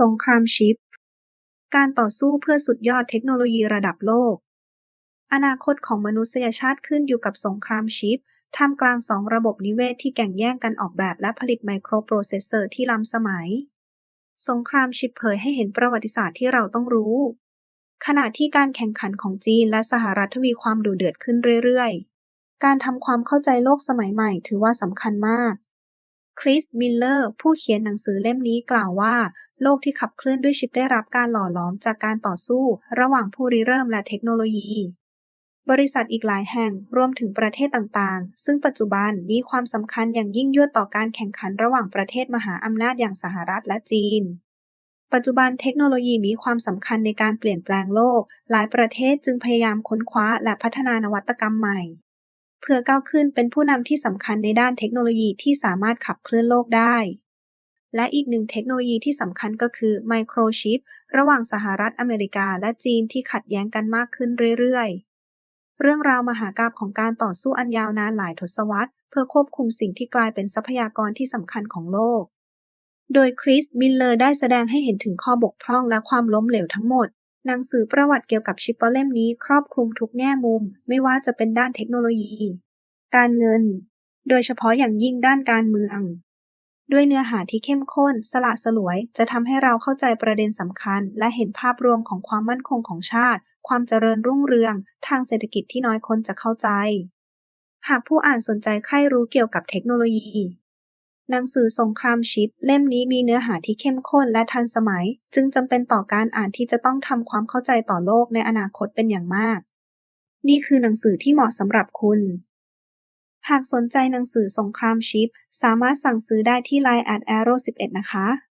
สงครามชิป การต่อสู้เพื่อสุดยอดเทคโนโลยีระดับโลก อนาคตของมนุษยชาติขึ้นอยู่กับสงครามชิปท่ามกลางสองระบบนิเวศที่แข่งแย่งกันออกแบบและผลิตไมโครโปรเซสเซอร์ที่ล้ำสมัย สงครามชิปเผยให้เห็นประวัติศาสตร์ที่เราต้องรู้ ขณะที่การแข่งขันของจีนและสหรัฐทวีความดุเดือดขึ้นเรื่อยๆ การทำความเข้าใจโลกสมัยใหม่ถือว่าสำคัญมาก คริส มิลเลอร์ ผู้เขียนหนังสือเล่มนี้กล่าวว่า โลกที่ขับเคลื่อนด้วยชิปได้รับการหล่อหลอมจากการต่อสู้ ระหว่างผู้ริเริ่มและเทคโนโลยี บริษัทอีกหลายแห่งรวมถึงประเทศต่างๆ ซึ่งปัจจุบันมีความสำคัญอย่างยิ่งยวดต่อการแข่งขันระหว่างประเทศมหาอำนาจอย่างสหรัฐและจีนปัจจุบันเทคโนโลยีมีความสำคัญในการเปลี่ยนแปลงโลก หลายประเทศจึงพยายามค้นคว้าและพัฒนานวัตกรรมใหม่ เพื่อก้าวขึ้นเป็นผู้นำที่สำคัญในด้านเทคโนโลยีที่สามารถขับเคลื่อนโลกได้ และอีกหนึ่งเทคโนโลยีที่สำคัญก็คือไมโครชิประหว่างสหรัฐอเมริกาและจีนที่ขัดแย้งกันมากขึ้นเรื่อยๆ เรื่องราวมหากาพย์ของการต่อสู้อันยาวนานหลายทศวรรษ เพื่อควบคุมสิ่งที่กลายเป็นทรัพยากรที่สำคัญของโลก โดยคริสมิลเลอร์ได้แสดงให้เห็นถึงข้อบกพร่องและความล้มเหลวทั้งหมด หนังสือประวัติเกี่ยวกับชิปเล่มนี้ครอบคลุมทุกแง่มุม ไม่ว่าจะเป็นด้านเทคโนโลยี การเงิน โดยเฉพาะอย่างยิ่งด้านการเมือง ด้วยเนื้อหาที่เข้มข้น สละสลวย จะทำให้เราเข้าใจประเด็นสำคัญ และเห็นภาพรวมของความมั่นคงของชาติ ความเจริญรุ่งเรือง ทางเศรษฐกิจที่น้อยคนจะเข้าใจ หากผู้อ่านสนใจใคร่รู้เกี่ยวกับเทคโนโลยี หนังสือสงครามชิป เล่มนี้มีเนื้อหาที่เข้มข้นและทันสมัย จึงจำเป็นต่อการอ่านที่จะต้องทำความเข้าใจต่อโลกในอนาคตเป็นอย่างมาก นี่คือหนังสือที่เหมาะสำหรับคุณ หากสนใจหนังสือสงครามชิป สามารถสั่งซื้อได้ที่ Line at arrow 11 นะคะ